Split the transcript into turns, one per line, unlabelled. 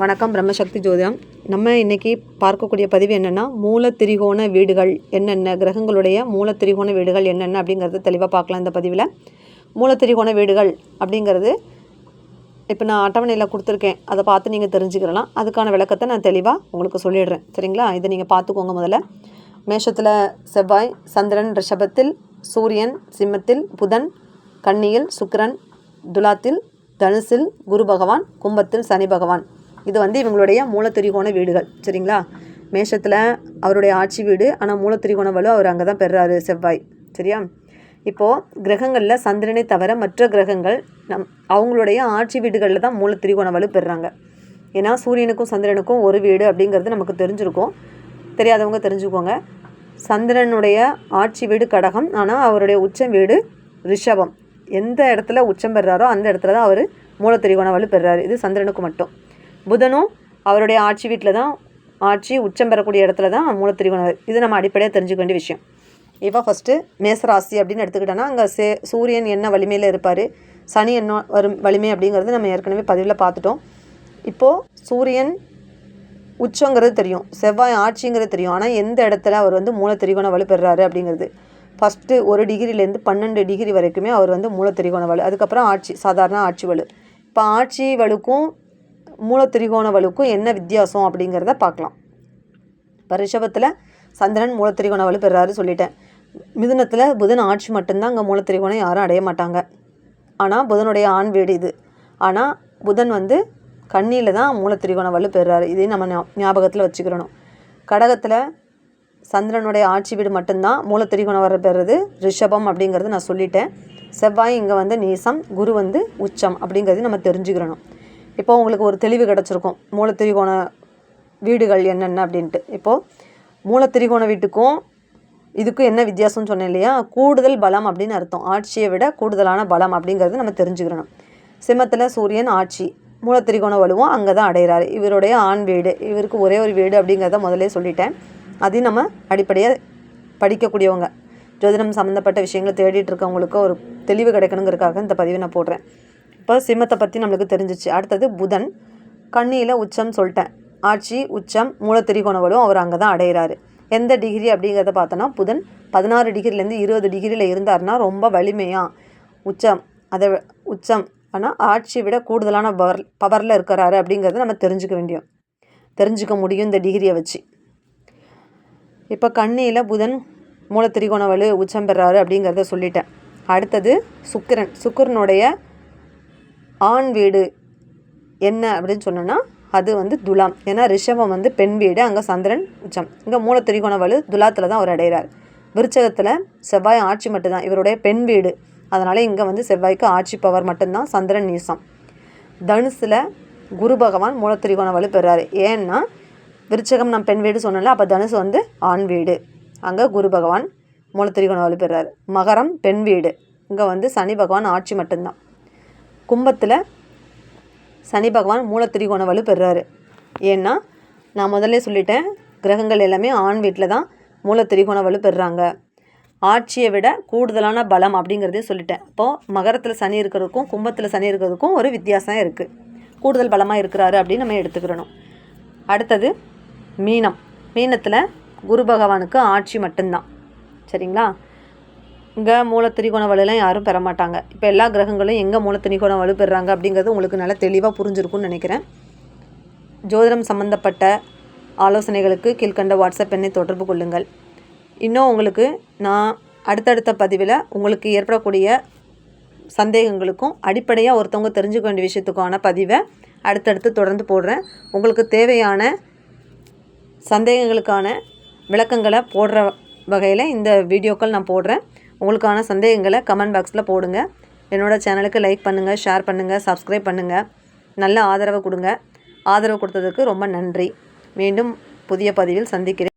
வணக்கம் பிரம்மசக்தி ஜோதிடம். நம்ம இன்றைக்கி பார்க்கக்கூடிய பதிவு என்னென்னா மூலத்திரிகோண வீடுகள் என்னென்ன கிரகங்களுடைய மூலத்திரிகோண வீடுகள் என்னென்ன அப்படிங்கிறது தெளிவாக பார்க்கலாம் இந்த பதிவில். மூலத்திரிகோண வீடுகள் அப்படிங்கிறது இப்போ நான் அட்டவணையில் கொடுத்துருக்கேன். அதை பார்த்து நீங்கள் தெரிஞ்சுக்கிறலாம் அதுக்கான விளக்கத்தை நான் தெளிவாக உங்களுக்கு சொல்லிடுறேன். சரிங்களா? இதை நீங்கள் பார்த்துக்கோங்க முதல்ல. மேஷத்தில் செவ்வாய் சந்திரன் ரிஷபத்தில் சூரியன் சிம்மத்தில் புதன் கன்னியில் சுக்கரன் துலாத்தில் தனுசில் குரு பகவான் கும்பத்தில் சனி பகவான். இது வந்து இவங்களுடைய மூலத்திரிகோண வீடுகள் சரிங்களா? மேஷத்தில் அவருடைய ஆட்சி வீடு ஆனால் மூலத்திரிகோண வலு அவர் அங்கே தான் பெறாரு செவ்வாய் சரியா? இப்போது கிரகங்களில் சந்திரனை தவிர மற்ற கிரகங்கள் நம் அவங்களுடைய ஆட்சி வீடுகளில் தான் மூலத்திரிகோண வலு பெறுறாங்க ஏன்னா சூரியனுக்கும் சந்திரனுக்கும் ஒரு வீடு அப்படிங்கிறது நமக்கு தெரிஞ்சிருக்கும். தெரியாதவங்க தெரிஞ்சுக்கோங்க. சந்திரனுடைய ஆட்சி வீடு கடகம் ஆனால் அவருடைய உச்சம் வீடு ரிஷபம். எந்த இடத்துல உச்சம் பெறாரோ அந்த இடத்துல தான் அவர் மூலத்திரிகோண வலு பெறாரு. இது சந்திரனுக்கு மட்டும். புதனும் அவருடைய ஆட்சி வீட்டில் தான் ஆட்சி உச்சம் பெறக்கூடிய இடத்துல தான் மூலத்திரிகோணம் இது நம்ம அடிப்படையாக தெரிஞ்சுக்க வேண்டிய விஷயம். இப்போ ஃபஸ்ட்டு மேசராசி அப்படின்னு எடுத்துக்கிட்டோன்னா அங்கே சே சூரியன் என்ன வலிமையில் இருப்பார் சனி என்ன வரும் வலிமை அப்படிங்கிறது நம்ம ஏற்கனவே பதிவில் பார்த்துட்டோம். இப்போது சூரியன் உச்சங்கிறது தெரியும் செவ்வாய் ஆட்சிங்கிறது தெரியும் ஆனால் எந்த இடத்துல அவர் வந்து மூலத்திரிகோண வலு பெறுறாரு அப்படிங்கிறது. ஃபஸ்ட்டு ஒரு டிகிரிலேருந்து பன்னெண்டு டிகிரி வரைக்குமே அவர் வந்து மூலத்திரிகோண வலு அதுக்கப்புறம் ஆட்சி சாதாரண ஆட்சி வலு. இப்போ ஆட்சி வலுக்கும் மூலத்திரிகோண வலுக்கும் என்ன வித்தியாசம் அப்படிங்கிறத பார்க்கலாம். இப்போ ரிஷபத்தில் சந்திரன் மூலத்திரிகோண வலு பெறாரு சொல்லிட்டேன். மிதுனத்தில் புதன் ஆட்சி மட்டும்தான் அங்கே மூலத்திரிகோணம் யாரும் அடைய மாட்டாங்க. ஆனால் புதனுடைய ஆண் வீடு இது. ஆனால் புதன் வந்து கண்ணியில் தான் மூலத்திரிகோண வலு பெறாரு. இதையும் நம்ம ஞாபகத்தில் வச்சுக்கிறணும். கடகத்தில் சந்திரனுடைய ஆட்சி வீடு மட்டும்தான் மூலத்திரிகோணம் வர பெறுறது. ரிஷபம் அப்படிங்கிறது நான் சொல்லிட்டேன். செவ்வாய் இங்கே வந்து நீசம் குரு வந்து உச்சம் அப்படிங்கிறது நம்ம தெரிஞ்சுக்கிறணும். இப்போது உங்களுக்கு ஒரு தெளிவு கிடச்சிருக்கும். மூலத்திரிகோண வீடுகள் என்னென்ன அப்படின்ட்டு. இப்போது மூலத்திரிகோண வீட்டுக்கும் இதுக்கும் என்ன வித்தியாசம்னு சொன்னேன் இல்லையா? கூடுதல் பலம் அப்படின்னு அர்த்தம். ஆட்சியை விட கூடுதலான பலம் அப்படிங்கிறது நம்ம தெரிஞ்சுக்கிறணும் சிம்மத்தில் சூரியன் ஆட்சி. மூலத்திரிகோண வலுவும் அங்கே தான் அடைகிறாரு. இவருடைய ஆண் வீடு. இவருக்கு ஒரே ஒரு வீடு அப்படிங்கிறத முதலே சொல்லிட்டேன். அதையும் நம்ம அடிப்படையாக படிக்கக்கூடியவங்க. ஜோதிடம் சம்மந்தப்பட்ட விஷயங்களை தேடிட்டு இருக்கவங்களுக்கு ஒரு தெளிவு கிடைக்கணுங்கிறதுக்காக இந்த பதிவை நான் போடுறேன். இப்போ சிம்மத்தை பற்றி நம்மளுக்கு தெரிஞ்சிச்சு. அடுத்தது புதன். கண்ணியில் உச்சம் சொல்லிட்டேன். ஆட்சி உச்சம் மூலத்திரிகோணவலும் அவர் அங்கே தான் அடையிறாரு. எந்த டிகிரி அப்படிங்கிறத பார்த்தோன்னா புதன் பதினாறு டிகிரிலேருந்து இருபது டிகிரியில் இருந்தார்னா ரொம்ப வலிமையாக உச்சம் அதை உச்சம். ஆனால் ஆட்சியை விட கூடுதலான பவர் பவரில் இருக்கிறாரு அப்படிங்கிறத நம்ம தெரிஞ்சுக்க வேண்டியும் தெரிஞ்சுக்க முடியும் இந்த டிகிரியை வச்சு. இப்போ கண்ணியில் புதன் மூலத்திரிகோணவலு உச்சம் பெறாரு அப்படிங்கிறத சொல்லிட்டேன். அடுத்தது சுக்கிரன். சுக்கிரனுடைய ஆண் வீடு என்ன அப்படின்னு சொன்னோன்னா அது வந்து துலாம். ஏன்னா ரிஷபம் வந்து பெண் வீடு அங்கே சந்திரன் உச்சம். இங்கே மூலத்திரிகோண வலு துலாத்தில் தான் அவர் அடைகிறார். விருச்சகத்தில் செவ்வாய் ஆட்சி மட்டும்தான். இவருடைய பெண் வீடு. அதனால் இங்கே வந்து செவ்வாய்க்கு ஆட்சி பவர் மட்டும்தான். சந்திரன் நீசம். தனுசில் குரு பகவான் மூலத்திரிகோண வலு பெறாரு. ஏன்னா விருச்சகம் நான் பெண் வீடு சொன்னல அப்போ தனுசு வந்து ஆண் வீடு. அங்கே குரு பகவான் மூலத்திரிகோண வலு பெறாரு. மகரம் பெண் வீடு. இங்கே வந்து சனி பகவான் ஆட்சி மட்டும்தான். கும்பத்தில் சனி பகவான் மூலத்திரிகோண வலு பெறுறாரு ஏன்னா நான் முதல்ல சொல்லிட்டேன் கிரகங்கள் எல்லாமே ஆண் வீட்டில் தான் மூலத்திரிகோண வலு பெறுறாங்க ஆட்சியை விட கூடுதலான பலம் அப்படிங்கிறதையும் சொல்லிட்டேன். இப்போது மகரத்தில் சனி இருக்கிறதுக்கும் கும்பத்தில் சனி இருக்கிறதுக்கும் ஒரு வித்தியாசம் இருக்குது கூடுதல் பலமாக இருக்கிறாரு அப்படின்னு நம்ம எடுத்துக்கிறணும். அடுத்தது மீனம். மீனத்தில் குரு பகவானுக்கு ஆட்சி மட்டும்தான். சரிங்களா? இங்கே மூலத்திரிகோண வலுலாம் யாரும் பெற மாட்டாங்க இப்போ எல்லா கிரகங்களும் எங்கே மூலத்திரிகோண வலு பெறுறாங்க அப்படிங்கிறது உங்களுக்கு நல்லா தெளிவாக புரிஞ்சிருக்கும்னு நினைக்கிறேன். ஜோதிடம் சம்மந்தப்பட்ட ஆலோசனைகளுக்கு கீழ்கண்ட வாட்ஸ்அப் எண்ணை தொடர்பு கொள்ளுங்கள். இன்னும் உங்களுக்கு நான் அடுத்தடுத்த பதிவில் உங்களுக்கு ஏற்படக்கூடிய சந்தேகங்களுக்கும் அடிப்படையாக ஒருத்தவங்க தெரிஞ்சுக்க வேண்டிய விஷயத்துக்கான பதிவை அடுத்தடுத்து தொடர்ந்து போடுறேன். உங்களுக்கு தேவையான சந்தேகங்களுக்கான விளக்கங்களை போடுற வகையில் இந்த வீடியோக்கள் நான் போடுறேன். உங்களுக்கான சந்தேகங்களை கமெண்ட் பாக்ஸில் போடுங்க. என்னோடய சேனலுக்கு லைக் பண்ணுங்கள் ஷேர் பண்ணுங்கள் சப்ஸ்கிரைப் பண்ணுங்கள் நல்ல ஆதரவு கொடுங்க. ஆதரவு கொடுத்ததுக்கு ரொம்ப நன்றி. மீண்டும் புதிய பதிவில் சந்திக்கிறேன்.